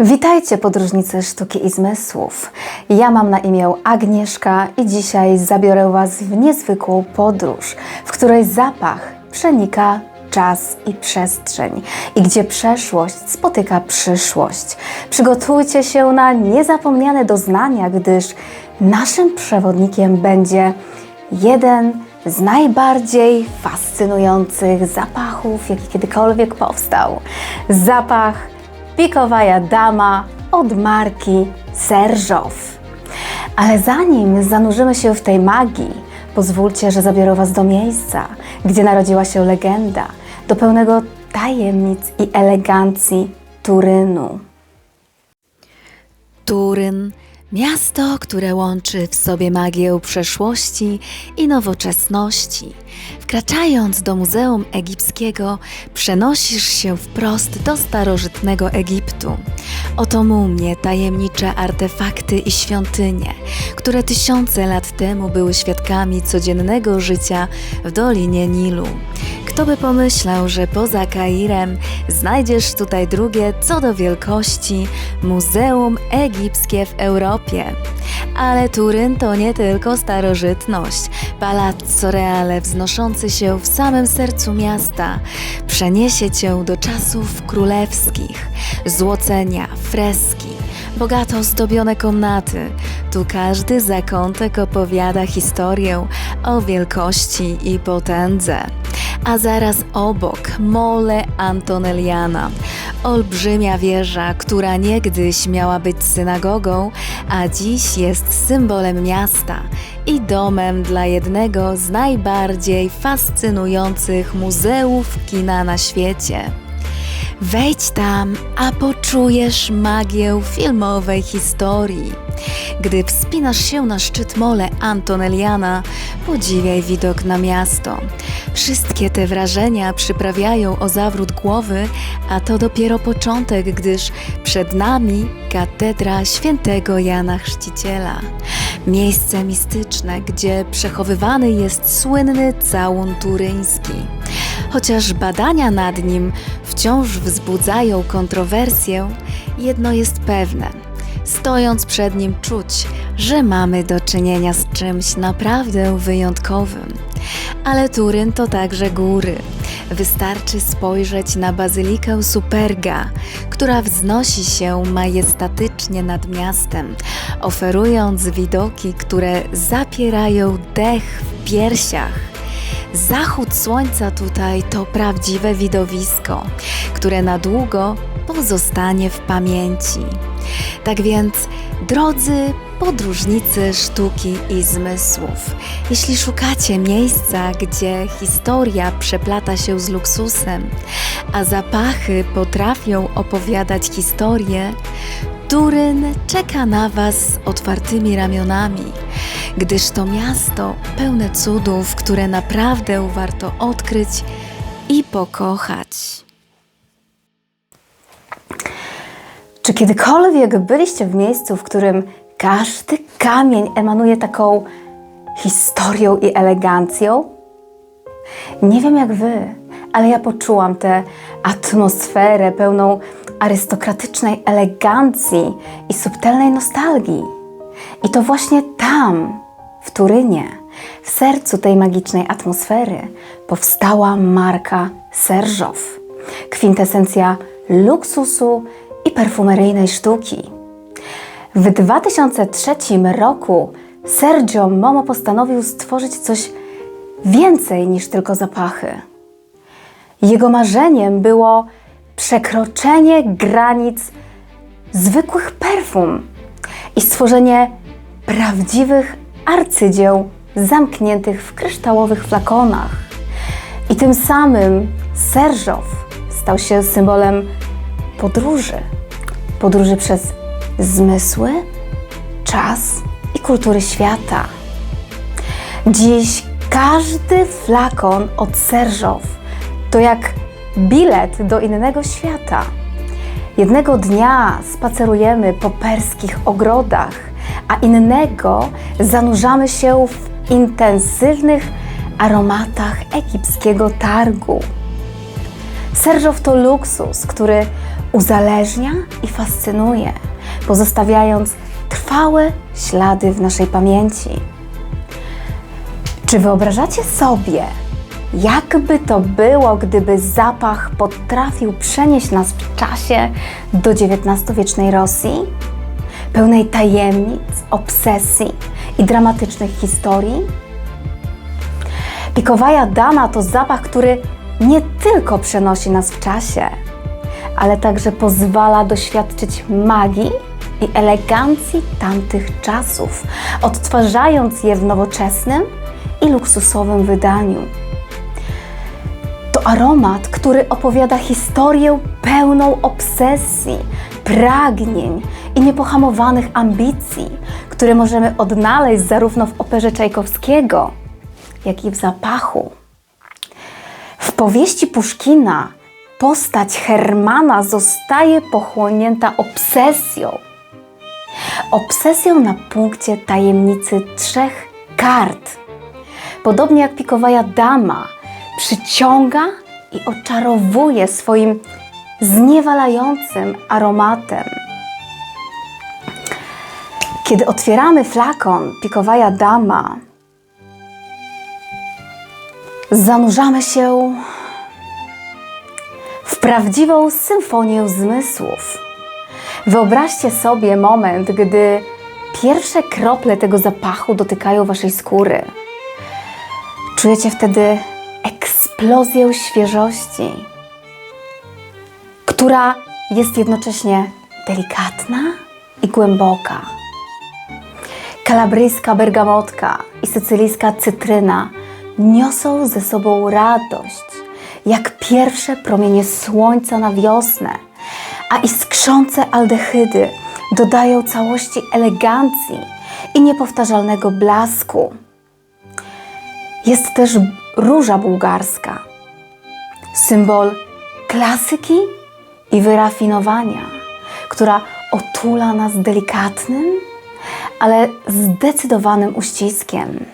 Witajcie podróżnicy sztuki i zmysłów. Ja mam na imię Agnieszka i dzisiaj zabiorę Was w niezwykłą podróż, w której zapach przenika czas i przestrzeń i gdzie przeszłość spotyka przyszłość. Przygotujcie się na niezapomniane doznania, gdyż naszym przewodnikiem będzie jeden z najbardziej fascynujących zapachów, jaki kiedykolwiek powstał. Zapach pikowaja dama od marki Serżow. Ale zanim zanurzymy się w tej magii, pozwólcie, że zabiorę Was do miejsca, gdzie narodziła się legenda, do pełnego tajemnic i elegancji Turynu. Turyn, miasto, które łączy w sobie magię przeszłości i nowoczesności. Wkraczając do Muzeum Egipskiego, przenosisz się wprost do starożytnego Egiptu. Oto mumie, tajemnicze artefakty i świątynie, które tysiące lat temu były świadkami codziennego życia w Dolinie Nilu. Kto by pomyślał, że poza Kairem znajdziesz tutaj drugie co do wielkości Muzeum Egipskie w Europie. Ale Turyn to nie tylko starożytność. Palazzo Reale wznoszący się w samym sercu miasta przeniesie cię do czasów królewskich, złocenia, freski, bogato ozdobione komnaty. Tu każdy zakątek opowiada historię o wielkości i potędze. A zaraz obok Mole Antonelliana, olbrzymia wieża, która niegdyś miała być synagogą, a dziś jest symbolem miasta i domem dla jednego z najbardziej fascynujących muzeów kina na świecie. Wejdź tam, a poczujesz magię filmowej historii. Gdy wspinasz się na szczyt mole Antonelliana, podziwiaj widok na miasto. Wszystkie te wrażenia przyprawiają o zawrót głowy, a to dopiero początek, gdyż przed nami katedra świętego Jana Chrzciciela. Miejsce mistyczne, gdzie przechowywany jest słynny całun turyński. Chociaż badania nad nim wciąż wzbudzają kontrowersję, jedno jest pewne. Stojąc przed nim czuć, że mamy do czynienia z czymś naprawdę wyjątkowym. Ale Turyn to także góry. Wystarczy spojrzeć na bazylikę Superga, która wznosi się majestatycznie nad miastem, oferując widoki, które zapierają dech w piersiach. Zachód słońca tutaj to prawdziwe widowisko, które na długo pozostanie w pamięci. Tak więc, drodzy podróżnicy sztuki i zmysłów, jeśli szukacie miejsca, gdzie historia przeplata się z luksusem, a zapachy potrafią opowiadać historię, Turyn czeka na Was z otwartymi ramionami, gdyż to miasto pełne cudów, które naprawdę warto odkryć i pokochać. Czy kiedykolwiek byliście w miejscu, w którym każdy kamień emanuje taką historią i elegancją? Nie wiem jak wy, ale ja poczułam tę atmosferę pełną arystokratycznej elegancji i subtelnej nostalgii. I to właśnie tam, w Turynie, w sercu tej magicznej atmosfery, powstała marka Serżow. Kwintesencja luksusu i perfumeryjnej sztuki. W 2003 roku Sergio Momo postanowił stworzyć coś więcej niż tylko zapachy. Jego marzeniem było przekroczenie granic zwykłych perfum i stworzenie prawdziwych arcydzieł zamkniętych w kryształowych flakonach. I tym samym Serżow stał się symbolem podróży. Podróży przez zmysły, czas i kultury świata. Dziś każdy flakon od Serżow to jak bilet do innego świata. Jednego dnia spacerujemy po perskich ogrodach, a innego zanurzamy się w intensywnych aromatach egipskiego targu. Serżow to luksus, który uzależnia i fascynuje, pozostawiając trwałe ślady w naszej pamięci. Czy wyobrażacie sobie, jakby to było, gdyby zapach potrafił przenieść nas w czasie do XIX-wiecznej Rosji? Pełnej tajemnic, obsesji i dramatycznych historii? Pikowaja dama to zapach, który nie tylko przenosi nas w czasie, ale także pozwala doświadczyć magii i elegancji tamtych czasów, odtwarzając je w nowoczesnym i luksusowym wydaniu. To aromat, który opowiada historię pełną obsesji, pragnień i niepohamowanych ambicji, które możemy odnaleźć zarówno w operze Czajkowskiego, jak i w zapachu. W powieści Puszkina postać Hermana zostaje pochłonięta obsesją. Obsesją na punkcie tajemnicy trzech kart. Podobnie jak pikowaja dama, przyciąga i oczarowuje swoim zniewalającym aromatem. Kiedy otwieramy flakon pikowaja dama, zanurzamy się w prawdziwą symfonię zmysłów. Wyobraźcie sobie moment, gdy pierwsze krople tego zapachu dotykają waszej skóry. Czujecie wtedy eksplozję świeżości, która jest jednocześnie delikatna i głęboka. Kalabryjska bergamotka i sycylijska cytryna niosą ze sobą radość, jak pierwsze promienie słońca na wiosnę, a iskrzące aldehydy dodają całości elegancji i niepowtarzalnego blasku. Jest też róża bułgarska, symbol klasyki i wyrafinowania, która otula nas delikatnym, ale zdecydowanym uściskiem.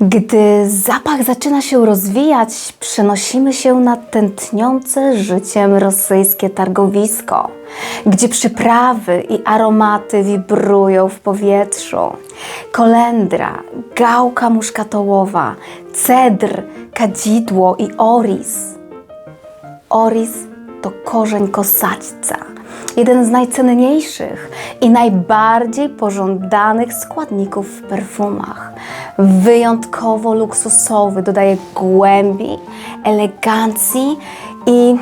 Gdy zapach zaczyna się rozwijać, przenosimy się na tętniące życiem rosyjskie targowisko, gdzie przyprawy i aromaty wibrują w powietrzu. Kolendra, gałka muszkatołowa, cedr, kadzidło i oris. Oris to korzeń kosaćca, jeden z najcenniejszych i najbardziej pożądanych składników w perfumach. Wyjątkowo luksusowy, dodaje głębi, elegancji i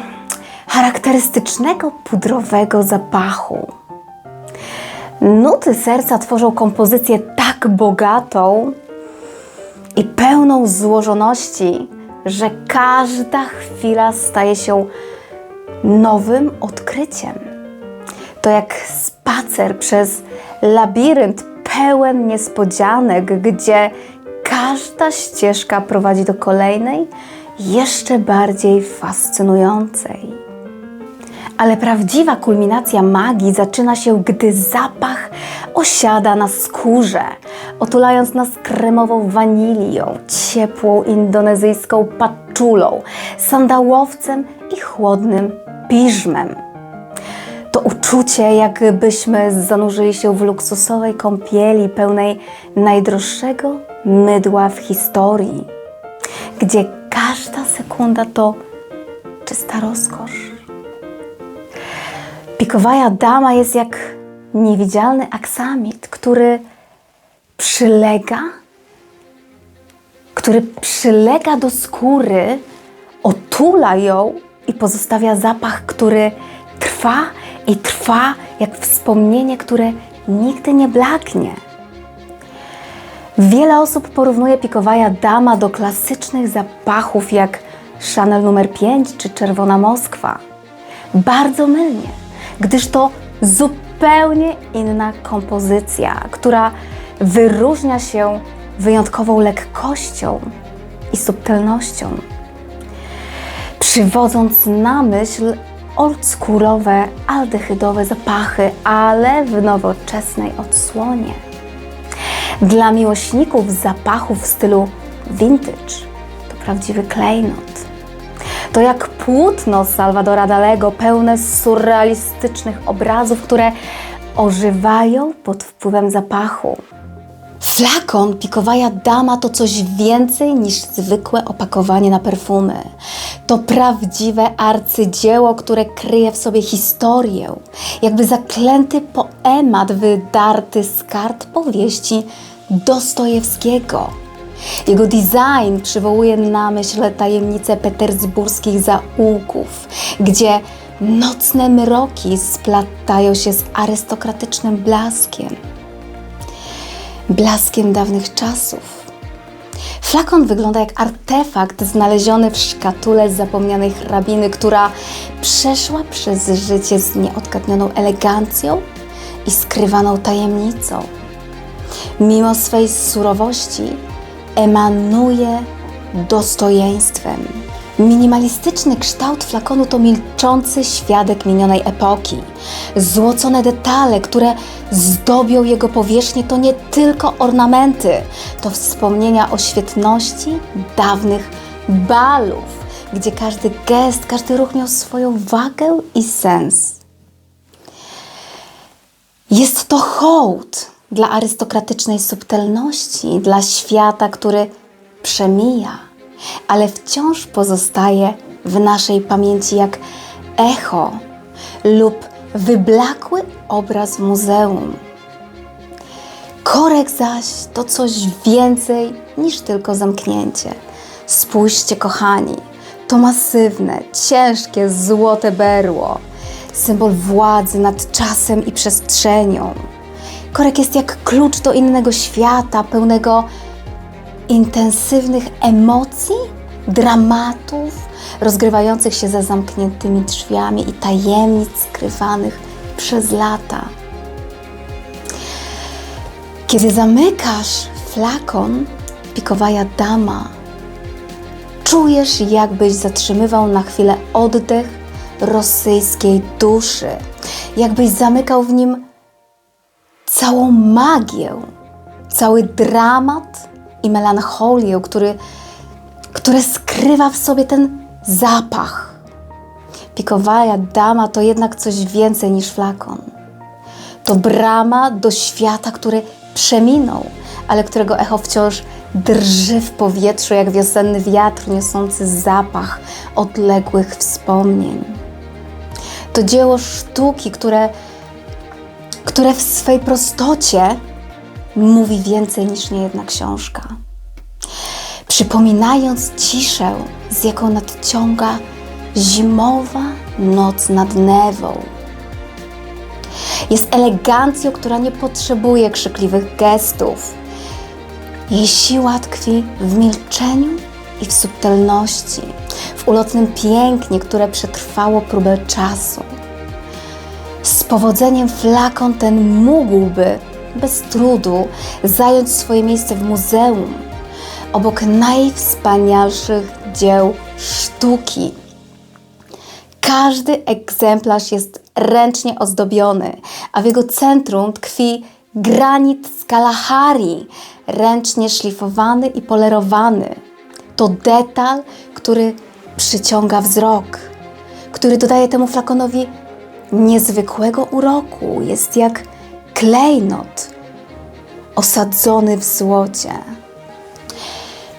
charakterystycznego pudrowego zapachu. Nuty serca tworzą kompozycję tak bogatą i pełną złożoności, że każda chwila staje się nowym odkryciem. To jak spacer przez labirynt pełen niespodzianek, gdzie każda ścieżka prowadzi do kolejnej, jeszcze bardziej fascynującej. Ale prawdziwa kulminacja magii zaczyna się, gdy zapach osiada na skórze, otulając nas kremową wanilią, ciepłą indonezyjską paczulą, sandałowcem i chłodnym piżmem. To uczucie, jakbyśmy zanurzyli się w luksusowej kąpieli pełnej najdroższego mydła w historii, gdzie każda sekunda to czysta rozkosz. Pikowaja dama jest jak niewidzialny aksamit, który przylega, który przylega do skóry, otula ją i pozostawia zapach, który trwa i trwa jak wspomnienie, które nigdy nie blaknie. Wiele osób porównuje pikowaja dama do klasycznych zapachów jak Chanel numer 5 czy Czerwona Moskwa. Bardzo mylnie, gdyż to zupełnie inna kompozycja, która wyróżnia się wyjątkową lekkością i subtelnością, przywodząc na myśl oldschoolowe, aldehydowe zapachy, ale w nowoczesnej odsłonie. Dla miłośników zapachów w stylu vintage to prawdziwy klejnot. To jak płótno Salvadora Dalego, pełne surrealistycznych obrazów, które ożywają pod wpływem zapachu. Flakon Pikowaja Dama to coś więcej niż zwykłe opakowanie na perfumy. To prawdziwe arcydzieło, które kryje w sobie historię, jakby zaklęty poemat wydarty z kart powieści Dostojewskiego. Jego design przywołuje na myśl tajemnice petersburskich zaułków, gdzie nocne mroki splatają się z arystokratycznym blaskiem blaskiem dawnych czasów. Flakon wygląda jak artefakt znaleziony w szkatule zapomnianej hrabiny, która przeszła przez życie z nieodgadnioną elegancją i skrywaną tajemnicą. Mimo swej surowości emanuje dostojeństwem. Minimalistyczny kształt flakonu to milczący świadek minionej epoki. Złocone detale, które zdobią jego powierzchnię, to nie tylko ornamenty, to wspomnienia o świetności dawnych balów, gdzie każdy gest, każdy ruch miał swoją wagę i sens. Jest to hołd dla arystokratycznej subtelności, dla świata, który przemija, ale wciąż pozostaje w naszej pamięci jak echo lub wyblakły obraz muzeum. Korek zaś to coś więcej niż tylko zamknięcie. Spójrzcie, kochani, to masywne, ciężkie, złote berło, symbol władzy nad czasem i przestrzenią. Korek jest jak klucz do innego świata, pełnego intensywnych emocji, dramatów, rozgrywających się za zamkniętymi drzwiami i tajemnic skrywanych przez lata. Kiedy zamykasz flakon Pikowaja Dama, czujesz, jakbyś zatrzymywał na chwilę oddech rosyjskiej duszy, jakbyś zamykał w nim całą magię, cały dramat i melancholię, który, który skrywa w sobie ten zapach. Pikowaja dama to jednak coś więcej niż flakon. To brama do świata, który przeminął, ale którego echo wciąż drży w powietrzu jak wiosenny wiatr niosący zapach odległych wspomnień. To dzieło sztuki, które, które w swej prostocie mówi więcej niż niejedna książka. Przypominając ciszę, z jaką nadciąga zimowa noc nad Newą. Jest elegancją, która nie potrzebuje krzykliwych gestów. Jej siła tkwi w milczeniu i w subtelności, w ulotnym pięknie, które przetrwało próbę czasu. Z powodzeniem flakon ten mógłby bez trudu zająć swoje miejsce w muzeum, obok najwspanialszych dzieł sztuki. Każdy egzemplarz jest ręcznie ozdobiony, a w jego centrum tkwi granit z Kalahari, ręcznie szlifowany i polerowany. To detal, który przyciąga wzrok, który dodaje temu flakonowi niezwykłego uroku. Jest jak klejnot osadzony w złocie.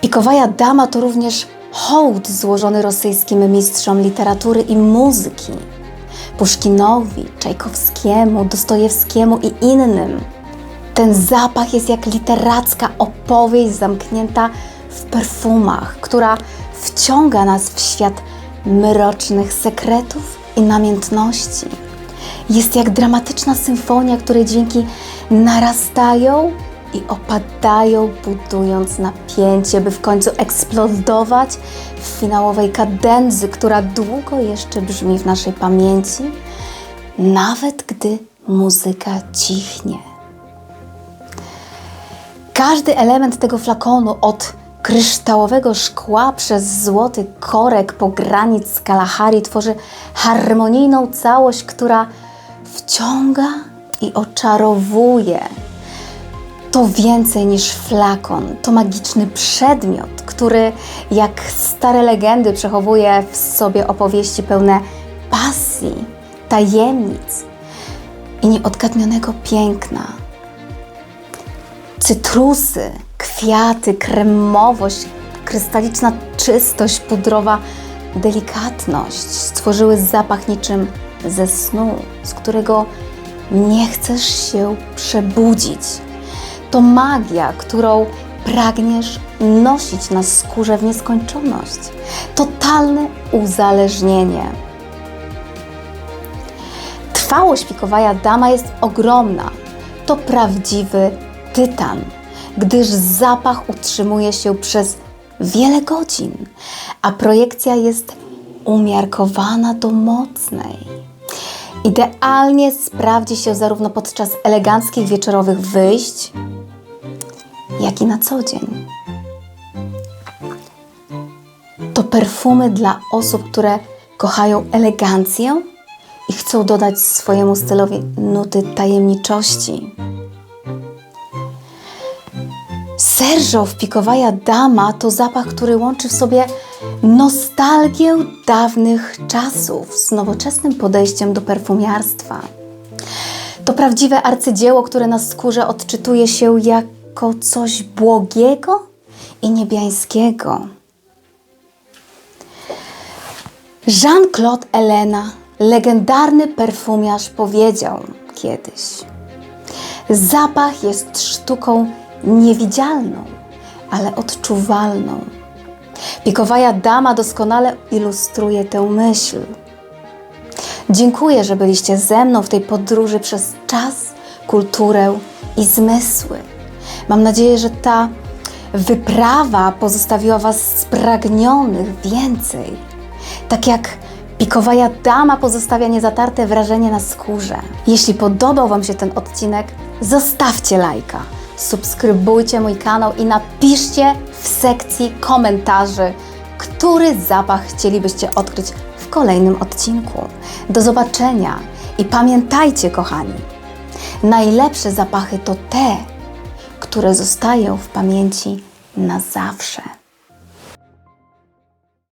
Pikowaja dama to również hołd złożony rosyjskim mistrzom literatury i muzyki. Puszkinowi, Czajkowskiemu, Dostojewskiemu i innym. Ten zapach jest jak literacka opowieść zamknięta w perfumach, która wciąga nas w świat mrocznych sekretów i namiętności. Jest jak dramatyczna symfonia, której dźwięki narastają i opadają, budując napięcie, by w końcu eksplodować w finałowej kadenzy, która długo jeszcze brzmi w naszej pamięci, nawet gdy muzyka cichnie. Każdy element tego flakonu, od kryształowego szkła przez złoty korek po granic Kalahari, tworzy harmonijną całość, która wciąga i oczarowuje. To więcej niż flakon, to magiczny przedmiot, który, jak stare legendy, przechowuje w sobie opowieści pełne pasji, tajemnic i nieodgadnionego piękna. Cytrusy, kwiaty, kremowość, krystaliczna czystość, pudrowa delikatność stworzyły zapach niczym ze snu, z którego nie chcesz się przebudzić. To magia, którą pragniesz nosić na skórze w nieskończoność. Totalne uzależnienie. Trwałość pikowaja dama jest ogromna. To prawdziwy tytan, gdyż zapach utrzymuje się przez wiele godzin, a projekcja jest umiarkowana do mocnej. Idealnie sprawdzi się zarówno podczas eleganckich wieczorowych wyjść, jak i na co dzień. To perfumy dla osób, które kochają elegancję i chcą dodać swojemu stylowi nuty tajemniczości. Serżo w Pikowaja Dama to zapach, który łączy w sobie nostalgię dawnych czasów z nowoczesnym podejściem do perfumiarstwa. To prawdziwe arcydzieło, które na skórze odczytuje się jako coś błogiego i niebiańskiego. Jean-Claude Elena, legendarny perfumiarz, powiedział kiedyś: Zapach jest sztuką niewidzialną, ale odczuwalną. Pikowaja dama doskonale ilustruje tę myśl. Dziękuję, że byliście ze mną w tej podróży przez czas, kulturę i zmysły. Mam nadzieję, że ta wyprawa pozostawiła Was spragnionych więcej. Tak jak pikowaja dama pozostawia niezatarte wrażenie na skórze. Jeśli podobał Wam się ten odcinek, zostawcie lajka, subskrybujcie mój kanał i napiszcie w sekcji komentarzy, który zapach chcielibyście odkryć w kolejnym odcinku. Do zobaczenia i pamiętajcie, kochani, najlepsze zapachy to te, które zostają w pamięci na zawsze.